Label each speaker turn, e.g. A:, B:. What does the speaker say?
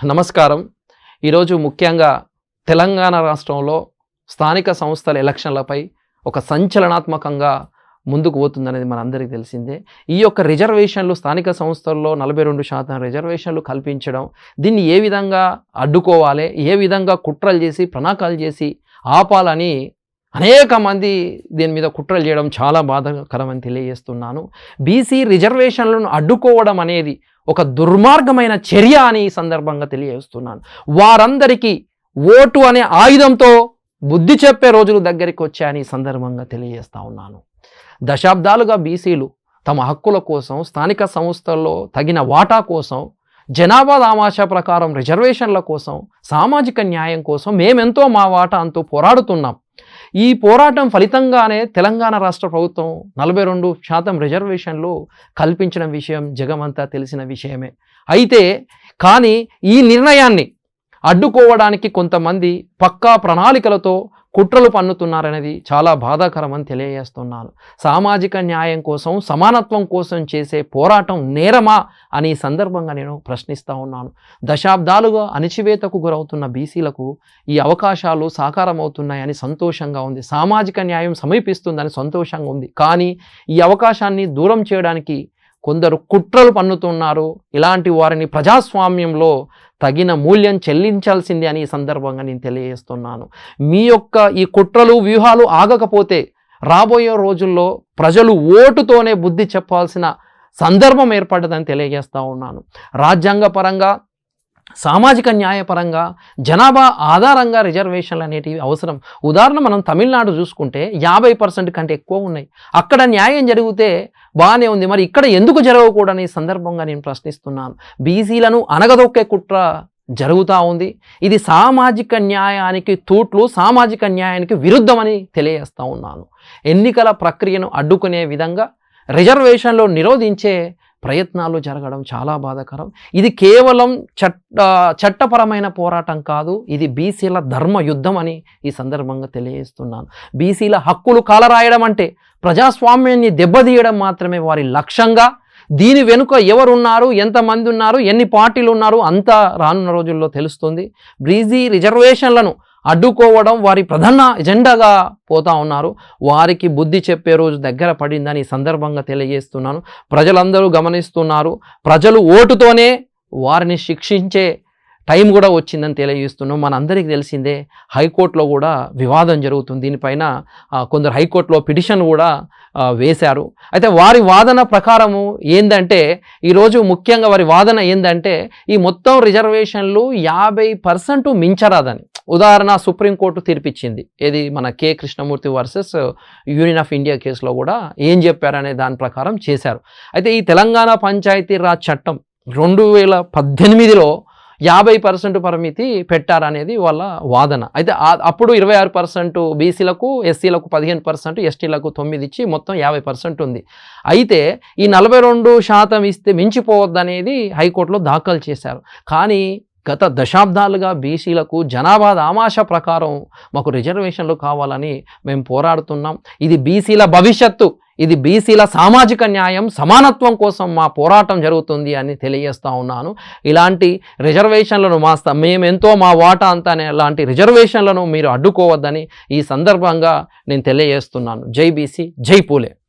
A: నమస్కారం. ఈరోజు ముఖ్యంగా తెలంగాణ రాష్ట్రంలో స్థానిక సంస్థల ఎలక్షన్లపై ఒక సంచలనాత్మకంగా ముందుకు పోతుందనేది మనందరికీ తెలిసిందే. ఈ యొక్క రిజర్వేషన్లు స్థానిక సంస్థల్లో నలభై రెండు శాతం రిజర్వేషన్లు కల్పించడం దీన్ని ఏ విధంగా అడ్డుకోవాలి ఏ విధంగా కుట్రలు చేసి ప్రణాకాలు చేసి ఆపాలని అనేక మంది దీని మీద కుట్రలు చేయడం చాలా బాధాకరమని తెలియజేస్తున్నాను. బీసీ రిజర్వేషన్లను అడ్డుకోవడం అనేది ఒక దుర్మార్గమైన చర్య అని ఈ సందర్భంగా తెలియజేస్తున్నాను. వారందరికీ ఓటు అనే ఆయుధంతో బుద్ధి చెప్పే రోజులు దగ్గరికి వచ్చాయని ఈ సందర్భంగా తెలియజేస్తా ఉన్నాను. దశాబ్దాలుగా బీసీలు తమ హక్కుల కోసం స్థానిక సంస్థల్లో తగిన వాటా కోసం జనాభా దామాషా ప్రకారం రిజర్వేషన్ల కోసం సామాజిక న్యాయం కోసం మేమెంతో మా వాటా అంటూ పోరాడుతున్నాం. ఈ పోరాటం ఫలితంగానే తెలంగాణ రాష్ట్ర ప్రభుత్వం నలభై రెండు శాతం రిజర్వేషన్లు కల్పించిన విషయం జగమంతా తెలిసిన విషయమే. అయితే కానీ ఈ నిర్ణయాన్ని అడ్డుకోవడానికి కొంతమంది పక్కా ప్రణాళికలతో కుట్రలు పన్నుతున్నారనేది చాలా బాధాకరమని తెలియజేస్తున్నాను సామాజిక న్యాయం కోసం సమానత్వం కోసం చేసే పోరాటం నేరమా అని సందర్భంగా నేను ప్రశ్నిస్తూ ఉన్నాను. దశాబ్దాలుగా అణిచివేతకు గురవుతున్న బీసీలకు ఈ అవకాశాలు సాకారం అవుతున్నాయని సంతోషంగా ఉంది. సామాజిక న్యాయం సమీపిస్తుందని సంతోషంగా ఉంది. కానీ ఈ అవకాశాన్ని దూరం చేయడానికి కొందరు కుట్రలు పన్నుతున్నారు. ఇలాంటి వారిని ప్రజాస్వామ్యంలో తగిన మూల్యం చెల్లించాల్సిందే అని ఈ సందర్భంగా నేను తెలియజేస్తున్నాను. మీ యొక్క ఈ కుట్రలు వ్యూహాలు ఆగకపోతే రాబోయే రోజుల్లో ప్రజలు ఓటుతోనే బుద్ధి చెప్పాల్సిన సందర్భం ఏర్పడ్డదని తెలియజేస్తూ ఉన్నాను. రాజ్యాంగపరంగా సామాజిక న్యాయపరంగా జనాభా ఆధారంగా రిజర్వేషన్లు అనేటివి అవసరం. ఉదాహరణ మనం తమిళనాడు చూసుకుంటే యాభై పర్సెంట్ కంటే ఎక్కువ ఉన్నాయి. అక్కడ న్యాయం జరిగితే బాగానే ఉంది. మరి ఇక్కడ ఎందుకు జరగకూడని సందర్భంగా నేను ప్రశ్నిస్తున్నాను. బీసీలను అనగదొక్కే కుట్ర జరుగుతూ ఉంది. ఇది సామాజిక న్యాయానికి తూట్లు సామాజిక న్యాయానికి విరుద్ధమని తెలియజేస్తూ ఉన్నాను. ఎన్నికల ప్రక్రియను అడ్డుకునే విధంగా రిజర్వేషన్లో నిరోధించే ప్రయత్నాలు జరగడం చాలా బాధాకరం. ఇది కేవలం చట్ట చట్టపరమైన పోరాటం కాదు ఇది బీసీల ధర్మ యుద్ధం అని ఈ సందర్భంగా తెలియజేస్తున్నాను. బీసీల హక్కులు కాలరాయడం అంటే ప్రజాస్వామ్యాన్ని దెబ్బతీయడం మాత్రమే వారి లక్ష్యంగా దీని వెనుక ఎవరున్నారు ఎంతమంది ఉన్నారు ఎన్ని పార్టీలు ఉన్నారు అంతా రానున్న రోజుల్లో తెలుస్తుంది. బ్రీజీ రిజర్వేషన్లను అడ్డుకోవడం వారి ప్రధాన ఎజెండాగా పోతా ఉన్నారు. వారికి బుద్ధి చెప్పే రోజు దగ్గర పడిందని ఈ సందర్భంగా తెలియజేస్తున్నాను. ప్రజలందరూ గమనిస్తున్నారు. ప్రజలు ఓటుతోనే వారిని శిక్షించే టైం కూడా వచ్చిందని తెలియజేస్తున్నాం. మనందరికీ తెలిసిందే హైకోర్టులో కూడా వివాదం జరుగుతుంది. దీనిపైన కొందరు హైకోర్టులో పిటిషన్ కూడా వేశారు. అయితే వారి వాదన ప్రకారము ఏందంటే ఈరోజు ముఖ్యంగా వారి వాదన ఏందంటే ఈ మొత్తం రిజర్వేషన్లు యాభై పర్సెంట్ మించరాదని. ఉదాహరణ సుప్రీంకోర్టు తీర్పిచ్చింది. ఏది మన K Krishnamurthy versus union of India కేసులో కూడా ఏం చెప్పారనే దాని ప్రకారం చేశారు. అయితే ఈ తెలంగాణ పంచాయతీ రాజ్ చట్టం రెండు వేల పద్దెనిమిదిలో యాభై పర్సెంట్ పరిమితి పెట్టారనేది వాళ్ళ వాదన. అయితే అప్పుడు ఇరవై ఆరు పర్సెంట్ బీసీలకు ఎస్సీలకు పదిహేను పర్సెంట్ ఎస్టీలకు తొమ్మిది ఇచ్చి మొత్తం యాభై పర్సెంట్ ఉంది. అయితే ఈ నలభై రెండు శాతం ఇస్తే మించిపోవద్దనేది హైకోర్టులో దాఖలు చేశారు. కానీ గత దశాబ్దాలుగా బీసీలకు జనాభా దామాష ప్రకారం మాకు రిజర్వేషన్లు కావాలని మేము పోరాడుతున్నాం. ఇది బీసీల భవిష్యత్తు ఇది బీసీల సామాజిక న్యాయం సమానత్వం కోసం మా పోరాటం జరుగుతుంది అని తెలియజేస్తూ ఉన్నాను. ఇలాంటి రిజర్వేషన్లను మా మేము మేమెంతో మా వాటా అంతా అలాంటి ఇలాంటి రిజర్వేషన్లను మీరు అడ్డుకోవద్దని ఈ సందర్భంగా నేను తెలియజేస్తున్నాను. జై బీసీ జై పూలే.